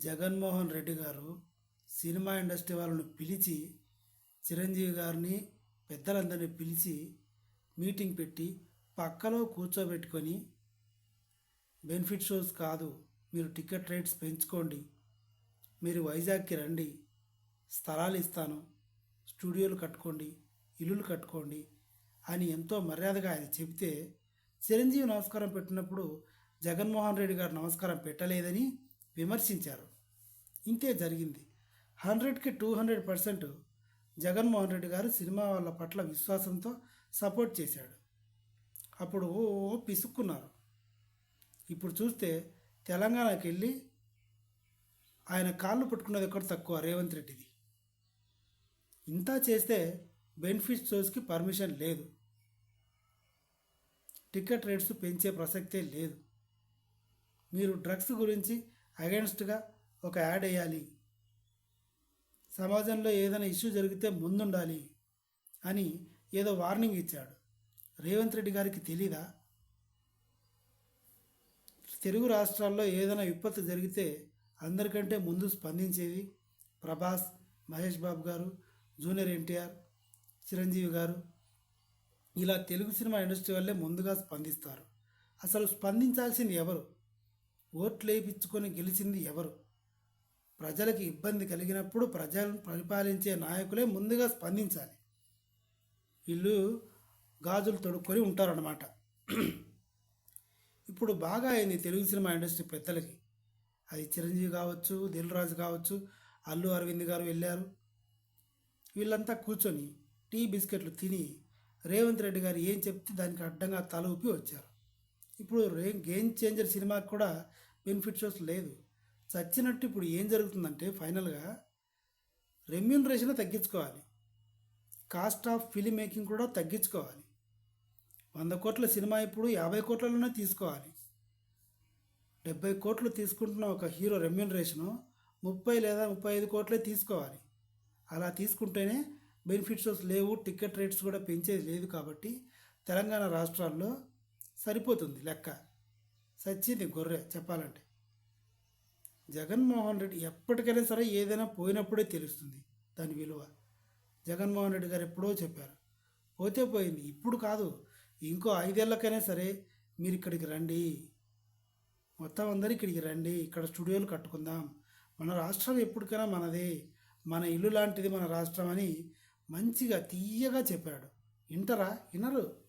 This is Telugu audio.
జగన్మోహన్ రెడ్డి గారు సినిమా ఇండస్ట్రీ వాళ్ళను పిలిచి చిరంజీవి గారిని పెద్దలందరినీ పిలిచి మీటింగ్ పెట్టి పక్కలో కూర్చోబెట్టుకొని బెనిఫిట్ షోస్ కాదు మీరు టికెట్ రేట్స్ పెంచుకోండి మీరు వైజాగ్కి రండి స్థలాలు ఇస్తాను స్టూడియోలు కట్టుకోండి ఇల్లులు కట్టుకోండి అని ఎంతో మర్యాదగా ఆయన చెబితే చిరంజీవి నమస్కారం పెట్టినప్పుడు జగన్మోహన్ రెడ్డి గారు నమస్కారం పెట్టలేదని విమర్శించారు. ఇంతే జరిగింది. హండ్రెడ్కి two hundred percent Jaganmohan Reddy గారు సినిమా వాళ్ళ పట్ల విశ్వాసంతో సపోర్ట్ చేశాడు. అప్పుడు ఓ ఓ పిసుక్కున్నారు. ఇప్పుడు చూస్తే తెలంగాణకి వెళ్ళి ఆయన కాళ్ళు పట్టుకున్నది ఎక్కడ తక్కువ రేవంత్ రెడ్డిది. ఇంత చేస్తే బెనిఫిట్ షోస్కి పర్మిషన్ లేదు. టికెట్ రేట్స్ పెంచే ప్రసక్తే లేదు. మీరు డ్రగ్స్ గురించి అగెన్స్ట్గా ఒక యాడ్ వేయాలి సమాజంలో ఏదైనా ఇష్యూ జరిగితే ముందుండాలి అని ఏదో వార్నింగ్ ఇచ్చాడు. రేవంత్ రెడ్డి గారికి తెలీదా? తెలుగు రాష్ట్రాల్లో ఏదైనా విపత్తు జరిగితే అందరికంటే ముందు స్పందించేది ప్రభాస్ మహేష్ బాబు గారు జూనియర్ ఎన్టీఆర్ చిరంజీవి గారు. ఇలా తెలుగు సినిమా ఇండస్ట్రీ వల్లే ముందుగా స్పందిస్తారు. అసలు స్పందించాల్సింది ఎవరు? ఓట్లేపించుకొని గెలిచింది ఎవరు? ప్రజలకు ఇబ్బంది కలిగినప్పుడు ప్రజలను పరిపాలించే నాయకులే ముందుగా స్పందించాలి. వీళ్ళు గాజులు తొడుక్కొని ఉంటారన్నమాట. ఇప్పుడు బాగా అయింది తెలుగు సినిమా ఇండస్ట్రీ పెద్దలకి. అది చిరంజీవి కావచ్చు దిల్ రాజు కావచ్చు అల్లు అరవింద్ గారు వెళ్ళారు. వీళ్ళంతా కూర్చొని టీ బిస్కెట్లు తిని రేవంత్ రెడ్డి గారు ఏం చెప్తే దానికి అడ్డంగా తల ఊపి వచ్చారు. ఇప్పుడు గేమ్ చేంజర్ సినిమాకి కూడా బెనిఫిట్ షోస్ లేదు. చచ్చినట్టు ఇప్పుడు ఏం జరుగుతుందంటే ఫైనల్గా రెమ్యూనరేషన్ తగ్గించుకోవాలి. కాస్ట్ ఆఫ్ ఫిలిం మేకింగ్ కూడా తగ్గించుకోవాలి. వంద కోట్ల సినిమా ఇప్పుడు యాభై కోట్లలోనే తీసుకోవాలి. డెబ్బై కోట్లు తీసుకుంటున్న ఒక హీరో రెమ్యూనరేషను ముప్పై లేదా ముప్పై ఐదు కోట్లే తీసుకోవాలి. అలా తీసుకుంటేనే బెనిఫిట్ షోస్ లేవు టికెట్ రేట్స్ కూడా పెంచేది లేదు కాబట్టి తెలంగాణ రాష్ట్రాల్లో సరిపోతుంది లెక్క. సచ్చింది గొర్రె చెప్పాలంటే. జగన్మోహన్ రెడ్డి ఎప్పటికైనా సరే ఏదైనా పోయినప్పుడే తెలుస్తుంది దాని విలువ. జగన్మోహన్ రెడ్డి గారు ఎప్పుడో చెప్పారు. పోతే పోయింది. ఇప్పుడు కాదు. ఇంకో ఐదేళ్ళకైనా సరే మీరు ఇక్కడికి రండి. మొత్తం అందరూ ఇక్కడికి రండి. ఇక్కడ స్టూడియోలు కట్టుకుందాం. మన రాష్ట్రం ఎప్పటికైనా మనదే. మన ఇల్లు లాంటిది మన రాష్ట్రం అని మంచిగా తీయగా చెప్పాడు. వింటరా? వినరు.